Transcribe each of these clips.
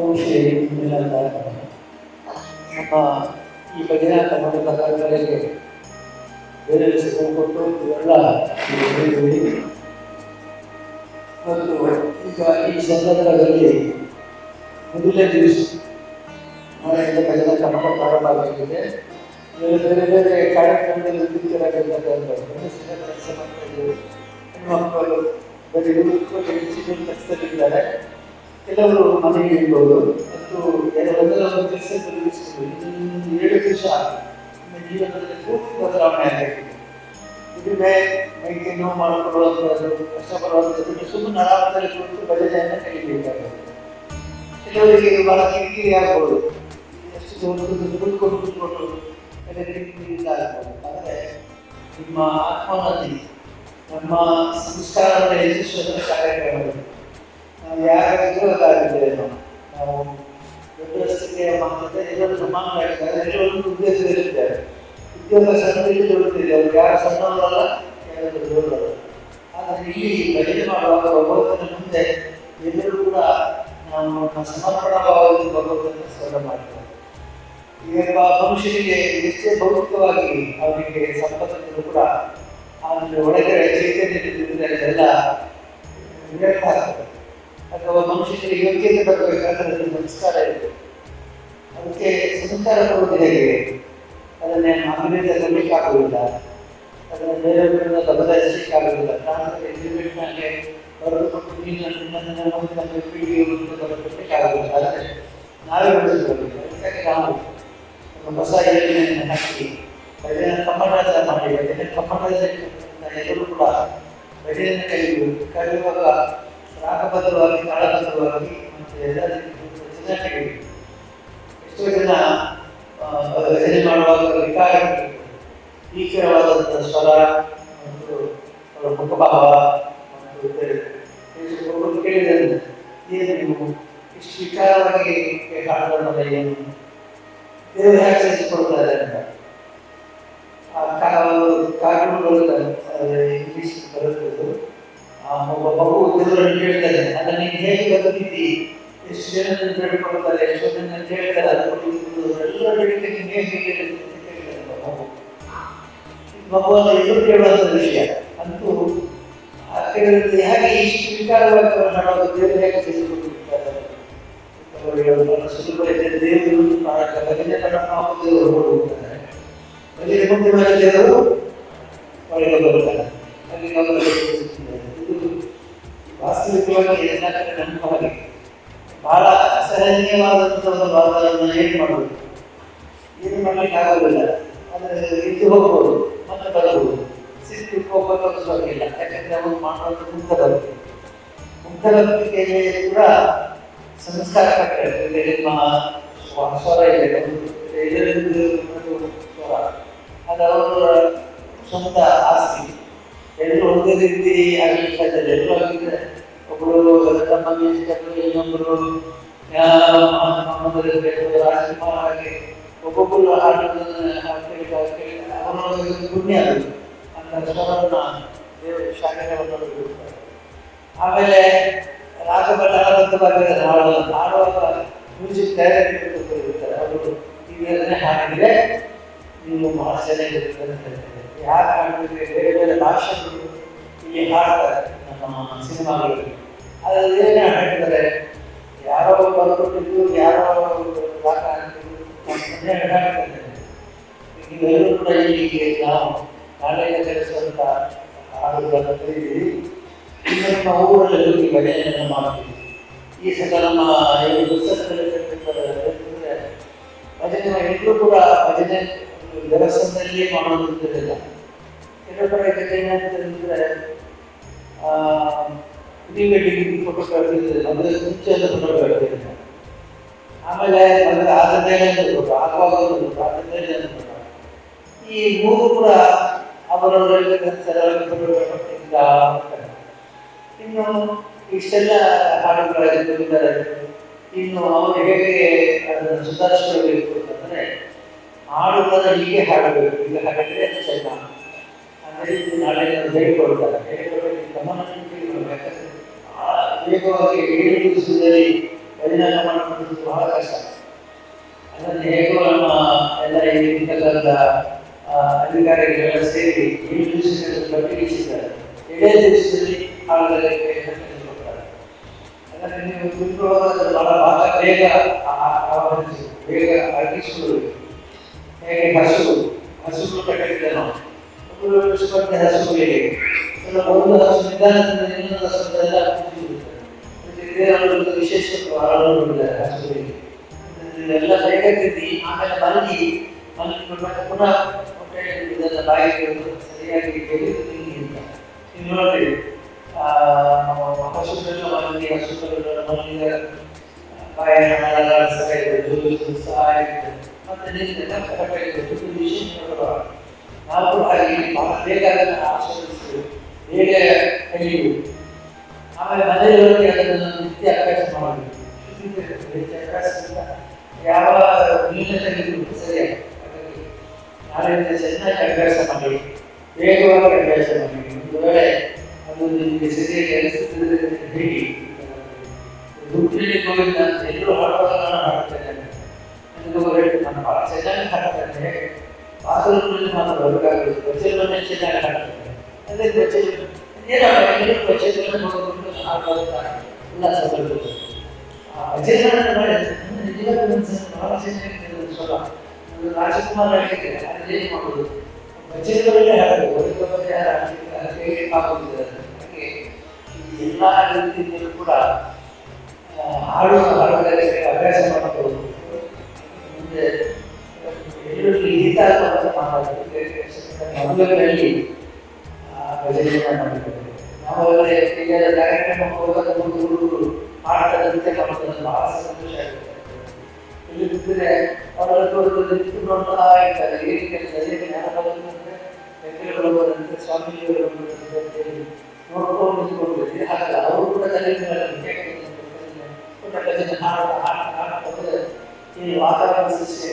ವಂಶಿ ಮುಂದಿನ ನಮ್ಮ ಈ ಬಗೆಯ ಕರ್ನಾಟಕ ಕಲೆಗೆ ಬೇರೆ ಹೆಸರು ಕೊಟ್ಟು ಇವೆಲ್ಲ ಮತ್ತು ಈಗ ಈ ಸಂದರ್ಭದಲ್ಲಿ ಮೊದಲನೇ ದಿವಸ ಮನೆಯಿಂದ ಭಜನಾ ಕರ್ನಾಟಕ ಪ್ರಾರಂಭ ಆಗಿದೆ ಬೇರೆ ಬೇರೆ ಕಾರ್ಯಕ್ರಮದಲ್ಲಿ ಕೆಲಸ ಮಾಡ್ತಾ ಇದ್ದೀವಿ ಬರೀ ಕೆಲಸದಲ್ಲಿದ್ದಾರೆ ಕೆಲವರು ಮನೆಗೆ ಇರ್ಬೋದು. ಮತ್ತು ಇನ್ನೊಂದು ಏಳು ವರ್ಷ ಜೀವನದಲ್ಲಿ ಪೂರ್ತಿ ಬದಲಾವಣೆ ಆಗಿದೆ ಇದುವೇ ಮೈಗೆ ನೋವು ಮಾಡಿಕೊಳ್ಳುವಂಥದ್ದು ಕಷ್ಟಪಡುವಂಥದ್ದು ಸುಮ್ಮನೆ ಆರಾಮದಲ್ಲಿ ಕುಳಿತು ಭಜನೆಯನ್ನು ಕಲಿಬೇಕಾಗುತ್ತೆ. ಕೆಲವರಿಗೆ ಬಹಳ ಕಿರಿಕಿರಿ ಆಗ್ಬೋದು. ಎಷ್ಟು ಕುತ್ಕೊಂಡು ಕುತ್ಕೊಂಡು ಎಲ್ಲ ಕಿರಿಕಿರಿಯಿಂದ ಆಗ್ಬೋದು. ಆದರೆ ನಿಮ್ಮ ಆತ್ಮನಲ್ಲಿ, ನಮ್ಮ ಸಂಸ್ಕಾರದ ಹೆಚ್ಚಿಸುವಂಥ ಕಾರ್ಯಕ್ರಮಗಳು ಅದಾಗಿದ್ದೇವೆ ನಾವು ದೊಡ್ಡ ಮಾತ್ರ ಎಲ್ಲರೂ ಸಮಾನರಾಗಿದ್ದಾರೆ ಎಲ್ಲರೂ ಒಂದು ಉದ್ದೇಶದಲ್ಲಿದ್ದಾರೆ ಉದ್ಯೋಗ ಸಣ್ಣದಲ್ಲಿ ದೊಡ್ಡದಿದೆ ಅವ್ರು ಯಾರು ಸಣ್ಣವರಲ್ಲ ಯಾರು ಆದರೆ ಇಲ್ಲಿ ಭಜನೆ ಮಾಡುವಾಗ ಭಗವಂತನ ಮುಂದೆ ಎಲ್ಲರೂ ಕೂಡ ನಾವು ಸಮರ್ಪಣಾ ಭಾವದಿಂದ ಭಗವಂತನ ಸ್ಮರಣೆ ಮಾಡ್ತಾರೆ ಈಗ ಮನುಷ್ಯನಿಗೆ ಎಷ್ಟೇ ಭೌತಿಕವಾಗಿ ಅವನಿಗೆ ಸಂಪತ್ತಿದ್ರು ಕೂಡ ಅವನಿಗೆ ಒಳಗಡೆ ಚೈತನ್ಯ ಅದೆಲ್ಲ ವ್ಯರ್ಥ ಆಗ್ತದೆ ಅಥವಾ ಮನುಷ್ಯರಿಗೆ ಯೋಗ್ಯತೆ ಬರಬೇಕಾದ್ರೆ ಸಂಸ್ಕಾರ ಇದೆ ಅದಕ್ಕೆ ಸಂಸ್ಕಾರ ಕೊಡುವುದು ಹೇಗೆ? ಅದನ್ನೇ ಮಾನವೀಯತೆ ಕೊಡಲಿಕ್ಕೆ ಆಗುವುದಿಲ್ಲ. ಅದನ್ನು ಬೇರೆ ಬದಲಾಯಿಸಲಿಕ್ಕೆ ಬದಲಾಯಿಸಲಿಕ್ಕಾಗುವುದಿಲ್ಲ ಪ್ರಾಣದಲ್ಲಿ ನಿನ್ನನ್ನು ನೋಡಿ ನಮ್ಮ ಹಾಕಿ ಎಲ್ಲರೂ ಕೂಡ ಕಲಿಯುವಾಗ ರಾಗಬದ್ಧವಾಗಿ ತಾಳಬದ್ಧವಾಗಿ ರಚನೆ ಎಷ್ಟೋ ಜನ ಭಜನೆ ಮಾಡುವಾಗ ವಿಕಾರ ಭೀಕರವಾದಂಥ ಸ್ವರ ಮತ್ತು ಮುಖಭಾವ ಎಷ್ಟು ಜನ ಶಿವನನ್ನು ಕೇಳ್ತಾರೆ ಅದು ಎಲ್ಲ ಬೇಡಿಕೆ ನೀನು ಹೇಗೆ ಕೇಳಿದೆ ಅಂತ ಕೇಳ್ತಾರೆ ಒಬ್ಬ ಮಗು ಮಗುವನ್ನು ಎಲ್ಲರೂ ಕೇಳುವಂಥ ವಿಷಯ. ಅಂತೂ ಕೇಳಿದ್ರೆ ಹೇಗೆ ಇಷ್ಟು ವಿಕಾರವಾಗಿ ಹಾಡೋದು ದೇವರು ಹೇಗೆ ಸೇರಿಸಿಕೊಟ್ಟಿರ್ತಾರೆ ಅವರಿಗೆ ಒಂದು ದೇವರು ಮಾಡಕ್ಕೆ ನಾವು ದೇವರು ಹೋಗುತ್ತಾರೆ. ಭಜನೆ ಮುಂದೆ ಮೇಲೆ ದೇವರು ಒಳಗೆ ಬರುತ್ತಾರೆ ಅಲ್ಲಿ ಇದು ವಾಸ್ತವಿಕವಾಗಿ ಅಸಹನೀಯವಾದಂಥ ಒಂದು ವಾದವನ್ನು ಏನು ಮಾಡೋದು ಏನು ಮಾಡಲಿಕ್ಕೆ ಆಗೋದಿಲ್ಲ. ಆದರೆ ಇದು ಹೋಗ್ಬೋದು, ಮತ್ತೆ ಬರಬಹುದು ಸಿಟ್ಟು ಹೋಗೋದು ಸ್ವರ್ಗಿಲ್ಲ ಯಾಕಂದ್ರೆ ಅವರು ಮಾಡೋದು ಮುಕ್ತದಕ್ಕೆ ಮುಕ್ತದಕ್ಕೆ ಕೂಡ ಸಂಸ್ಕಾರ ಕಟ್ಟೆ ನಿಮ್ಮ ಸ್ವ- ಸ್ವರ ಇದೆ ಇದರಿಂದ ಅದು ಅವರ ಸ್ವಂತ ಆಸ್ತಿ. ಎಲ್ಲರೂ ಒಂದೇ ರೀತಿ ಆಗಲಿಕ್ಕೆ ಇಲ್ಲ. ಎಲ್ಲರೂ ಆಗಿದ್ರೆ ಒಬ್ಬರು ತಮ್ಮ ಇನ್ನೊಬ್ಬರು ರಾಜ್ಕುಮಾರ್ ಹಾಗೆ ಒಬ್ಬೊಬ್ಬರು ಹಾಡುಗಳನ್ನು ಹಾಡ್ತಾ ಅವರ ಪುಣ್ಯ ಅದು. ಅಂತ ಶಾಖೆಗಳನ್ನು ಆಮೇಲೆ ರಾಗಬದ್ಧವಾಗಿ ಹಾಡು, ಹಾಡುವಾಗ ಮ್ಯೂಸಿಕ್ ಇರ್ತಾರೆ ಅವರು ಹಾಡಿದ್ರೆ ನೀವು ಬಹಳ ಚೆನ್ನಾಗಿರುತ್ತೆ ಅಂತ ಹೇಳ್ತಾರೆ. ಯಾರು ಹಾಡಿದ್ರೆ ಬೇರೆ ಬೇರೆ ಭಾಷೆಗಳು ಇಲ್ಲಿ ಹಾಡ್ತಾರೆ ನಮ್ಮ ಸಿನಿಮಾಗಳಲ್ಲಿ. ಅದರಲ್ಲಿ ಏನೇ ಹಾಡ್ತಾರೆ ಯಾರೋ ಬರ್ಕೊಟ್ಟಿದ್ದು ಯಾರೋ ನೀವೆಲ್ಲರೂ ಕೂಡ ಇಲ್ಲಿಗೆ ನಾವು ಕಾಲೇಜ ಕೆಲಸವಂತ ಹಾಡುಗಳನ್ನು ಕರೀತೀವಿ ಇನ್ನು ನಮ್ಮ ಊರಲ್ಲಿ ಹೋಗಿ ಭಜನೆಯನ್ನು ಮಾಡ್ತೀವಿ. ಈ ಸಲ ನಮ್ಮ ಐದು ಪುಸ್ತಕದಲ್ಲಿ ಭಜನೆ ಎಲ್ಲರೂ ಕೂಡ ಭಜನೆ ದೇವಸ್ಥಾನದಲ್ಲಿ ಮಾಡೋದಿಲ್ಲ ಕೆಲವು ಕಡೆ ಭಜನೆ ಅಂತ ಹೇಳಿದ್ರೆ ಪ್ರೀ ವೆಡ್ಡಿಂಗ್ ಫೋಟೋಗ್ರಫಿ ಮದುವೆ ಮುಂಚೆ ಎಲ್ಲ ಆಮೇಲೆ ಮದುವೆ ಆದ ಮೇಲೆ ಫೋಟೋ ಆಗುವಾಗ ಒಂದು ಫೋಟೋ ಫೋಟೋ ಈ ಮೂರು ಕೂಡ ಅವರವರಲ್ಲಿ ಸರಳವಾಗಿ ಅಂತ ಇನ್ನು ಇಷ್ಟೆಲ್ಲ ಹಾಡುಗಳಾಗಿದ್ದಾರೆ ಇನ್ನು ಅವರು ಹೇಗೆ ಅದನ್ನು ಸುಧಾರಿಸಬೇಕು ಅಂತಂದರೆ ಹಾಡುಗಳನ್ನು ಹೀಗೆ ಹಾಡಬೇಕು ಈಗ ಹಾಡಿದ್ರೆ ಅದು ಚೆನ್ನ ಅಂದರೆ ಇದು ನಾಳೆ ಹೇಳಿಕೊಡ್ತಾರೆ ಹೇಳಿಕೊಡಬೇಕು ಗಮನ ಇಟ್ಕೊಂಡು ಯಾಕಂದ್ರೆ ಆ ವೇಗವಾಗಿ ಏಳು ದಿವಸದಲ್ಲಿ ಗಡಿನಾಶ ಮಾಡುವುದು ಬಹಳ ಕಷ್ಟ ಅದನ್ನು ಹೇಗೋ ನಮ್ಮ ಎಲ್ಲ ಇರ್ತಕ್ಕಂಥ ಆ, ಅಧಿಕಾರಿಗಳೆಲ್ಲ ಸೇರಿ ಏಳು ದಿವಸಗಳ ಕಟ್ಟಿಗಿಸಿದ್ದಾರೆ ಎರಡೇ ದಿವಸದಲ್ಲಿ ಆಳುಗಳಿಗೆ ಕೊಡ್ತಾರೆ ಅದನ್ನು ನೀವು ತಿಳ್ಕೊಳ್ಳೋದು ಬಹಳ ಬಹಳ ಬೇಗ ಆ- ಆ- ಆವರಿಸಿ ಬೇಗ ಅರ್ಗಿಸಿಕೊಳ್ಳಬೇಕು ಹೇಗೆ ಹಸು ಹಸುಗಳು ಕಟ್ಟಿದ್ದೆ ನಾವು ಒಬ್ಬರು ಸ್ಪರ್ಧೆ ಹಸುಗಳಿಗೆ ಕೆಲವು ಒಂದು ಹಸು ನಿಧಾನದಿಂದ ಇನ್ನೊಂದು ಹಸುಗಳೆಲ್ಲ ಕೂತಿರುತ್ತದೆ. ಮತ್ತೆ ಇದೇ ಒಂದು ವಿಶೇಷ ಆಳುಗಳಿದ್ದಾರೆ ಹಸುಗಳಿಗೆ ಎಲ್ಲ ಬೇಗ ತಿಂದು ಆಮೇಲೆ ಮಲಗಿ ಮಲಗಿಕೊಂಡು ಮತ್ತೆ ಪುನಃ ಹೊಟ್ಟೆಯಲ್ಲಿ ಇದೆಲ್ಲ ಬಾಯಿಗೆ ಒಂದು ಸರಿಯಾಗಿ ಬೆಳೆದು ತಿನ್ನಿ ಅಂತ ನೀವು ನೋಡಿ ಆ, ಹಸುಗಳೆಲ್ಲ ಮಲಗಿ ಹಸುಗಳೆಲ್ಲ ಮಲಗಿದ ಬಾಯಿನ ಹಾಳೆಲ್ಲ ಸರಿಯಾಗಿ ಸಹಾಯ ಮತ್ತೆ ನಿಂತು ಮತ್ತೆ ಹೊಟ್ಟೆಗೆ ಇದು ವಿಶೇಷ ನೋಡುವ. ನಾವು ಹಾಗೆ ಬಹಳ ಬೇಗ ಅದನ್ನು ಆಸ್ವಾದಿಸ್ತೇವೆ ಬೇಗ ಕಲಿಯುವುದು ಆಮೇಲೆ ಮನೆಯಲ್ಲಿ ಅದನ್ನು ನಿತ್ಯ ಅಭ್ಯಾಸ ಮಾಡಬೇಕು ನಿತ್ಯ ಅಭ್ಯಾಸದಿಂದ ಯಾವ ನ್ಯೂನತೆಗಳು ಸರಿಯಾಗಿ ಹಾಗಾಗಿ ನಾಳೆಯಿಂದ ಚೆನ್ನಾಗಿ ಅಭ್ಯಾಸ ಮಾಡಿ ವೇಗವಾಗಿ ಅಭ್ಯಾಸ ಮಾಡಿ ಒಂದು ವೇಳೆ ಅದು ನಿಮಗೆ ಸರಿಯಾಗಿ ಅನಿಸುತ್ತದೆ ಹೇಳಿ ಎಲ್ಲರೂ ಹಾಡುವಾಗ ನಾನು ಭಾಳ ಚೆನ್ನಾಗಿ ಹಾಡ್ತೇನೆ ಬಾತ್ರೂಮ್ನಲ್ಲಿ ಮಾತ್ರ ಬರಬೇಕಾಗುತ್ತೆ ಬಚ್ಚಲನ್ನೇ ಚೆನ್ನಾಗಿ ಹಾಡ್ತೇನೆ ಅದೇ ಬಚ್ಚಲು ಏನೋ ಎಲ್ಲರೂ ಬಚ್ಚಲನ್ನು ನೋಡಿಕೊಂಡು ಹಾಡುವಾಗ ಉಲ್ಲಾಸ ಬರ್ತದೆ ಅಜಯನ ಮಾಡಿ ನನ್ನ ನಿಜವಾದ ಮನಸ್ಸನ್ನು ಬಹಳ ಚೆನ್ನಾಗಿದೆ ಒಂದು ಸ್ವರ ಒಂದು ರಾಜಕುಮಾರ್ ಹೇಳಿದ್ರೆ ಅದು ಏನು ಮಾಡೋದು ಬಚ್ಚಲಗಳಲ್ಲೇ ಹಾಡೋದು ಒಳಗೊಬ್ಬರೇ ಹಾಡಲಿಕ್ಕೆ ಅದಕ್ಕೆ ಆಗೋದಿಲ್ಲ ಹಾಗೆ ಈ ಎಲ್ಲ ರೀತಿಯಿಂದಲೂ ಕೂಡ ಆ, ಹಾಡುವ ಹಾಡುಗಳಿಗೆ ಅಭ್ಯಾಸ ಮಾಡಿಕೊಳ್ಳೋದು ಮುಂದೆ ಎಲ್ಲರಿಗೂ ಹಿತ ಆಗುವಂತ ಮಾತಾಡೋದು ಮದುವೆಗಳಲ್ಲಿ ಭಜನೆಯನ್ನ ಮಾಡಿದ್ದಾರೆ ನಾವೆಲ್ಲ ಈಗ ಕಾರ್ಯಕ್ರಮ ಹೋದಾಗ ಒಂದು ಹುಡುಗರು ಮಾಡ್ತಾರೆ ನೃತ್ಯ ಮಾಡೋದ್ರಲ್ಲಿ ಬಹಳ ಸಂತೋಷ ಆಗುತ್ತೆ ಇಲ್ಲಿ ಬಿದ್ದರೆ ಅವರ ತೋಟದಲ್ಲಿ ನಿಂತು ನೋಡ್ತಾ ಇರ್ತಾರೆ ಈ ರೀತಿ ಸರಿಯಾಗಿ ಜ್ಞಾನ ಬರೋದಂದ್ರೆ ಹೆಗ್ಗಡೆಗಳು ಬರೋದಂತೆ ಸ್ವಾಮೀಜಿಗಳು ಬರೋದಂತೆ ಅಂತೇಳಿ ನೋಡ್ಕೊಂಡು ನಿಂತ್ಕೊಂಡು ಹಾಗಲ್ಲ ಅವರು ಕೂಡ ತಲೆ ಮೇಲೆ ನೃತ್ಯ ಕಲಿತಾರೆ. ಪುಟ್ಟ ಭಜನೆ ಹಾಡು ಹಾಡು ಹಾಡು ಬಂದರೆ ಈ ವಾತಾವರಣ ಸೃಷ್ಟಿ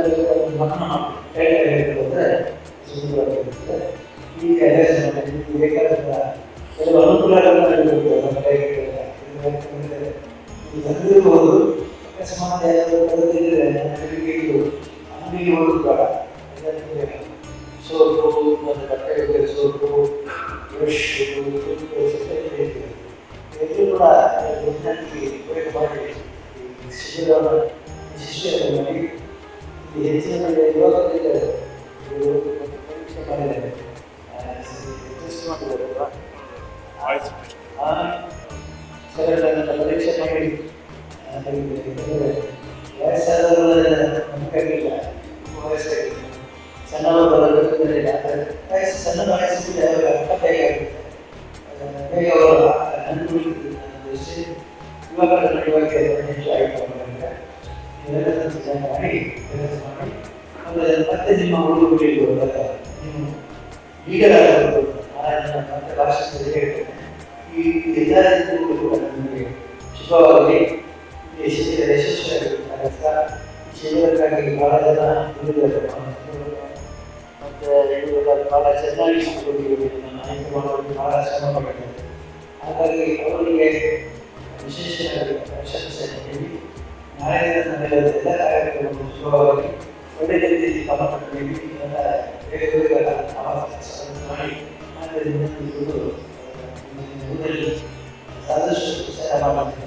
ಇಲ್ಲಿ ಹೋದ ಮೇಲೆ ಸರಳವಾದ ಪರೀಕ್ಷೆ ಮಾಡಿ ಆ, ತೆಗೆದಿದ್ದಾರೆ. ವಯಸ್ಸಾದವರ ನಂಬಿಕೆಗಿಲ್ಲ ವಯಸ್ಸಾಗಿಲ್ಲ ಸಣ್ಣವರು ಬರೋದಕ್ಕೆ ಆದರೆ ವಯಸ್ಸು ಸಣ್ಣ ವಯಸ್ಸಿಗೆ ಅವರ ಅರ್ಥ ಬೇಗ ಆಗುತ್ತೆ ಆ, ಬೇಗ ಅವರು ಅನುಭವಿಸಿದ ದೃಷ್ಟಿ ಯುವಕರ ನಡುವೆ ಹೆಚ್ಚು ಆಯ್ತು ಮಾಡಿದ್ದಾರೆ ಇವೆಲ್ಲ ಚೆನ್ನಾಗಿ ಮಾಡಿ ಕೆಲಸ ಮಾಡಿ ಆಮೇಲೆ ಮತ್ತೆ ನಿಮ್ಮ ಹುಡುಗರಿಗೆ ಹೋದಾಗ ನೀವು ಈಗಲಾಗಬಹುದು ನಾರಾಯಣ ಮತ್ತೆ ಭಾಷೆಯಲ್ಲಿ ಹೇಳ್ತೇನೆ ಈ ಎಲ್ಲ ರೀತಿಯಲ್ಲೂ ಕೂಡ ನಿಮಗೆ ಶುಭವಾಗಿ ಯಶಸ್ವಿ ಯಶಸ್ವಿಯಾಗಿರ್ತಾರೆ ಈ ಶಿಬಿರಕ್ಕಾಗಿ ಬಹಳ ಜನ ಬಂದಿದ್ದಾರೆ ಮತ್ತೆ ಇವರು ಬಹಳ ಚೆನ್ನಾಗಿ ಇದನ್ನು ಆಯ್ಕೆ ಮಾಡೋದು ಬಹಳ ಶ್ರಮ ಪಟ್ಟಿದ್ದಾರೆ ಹಾಗಾಗಿ ಅವರಿಗೆ ವಿಶೇಷವಾಗಿ ಪ್ರಶಂಸೆಯನ್ನು ನೀಡಿ ನಾಳೆಯಿಂದ ನಡೆಯುವ ಎಲ್ಲ ಕಾರ್ಯಕ್ರಮಗಳು ಶುಭವಾಗಿ ಒಳ್ಳೆ ರೀತಿಯಲ್ಲಿ ಗಮನ ನೀಡಿ ಎಲ್ಲ ಬೇಗ ಬೇಗ ಆವಾಸವನ್ನು ಮಾಡಿ ಆದ್ದರಿಂದ ಇವರು ಊರಲ್ಲಿ ಸಾದೃಶ್ಯ ಸೇವೆ ಮಾಡಬೇಕು ಅಂತ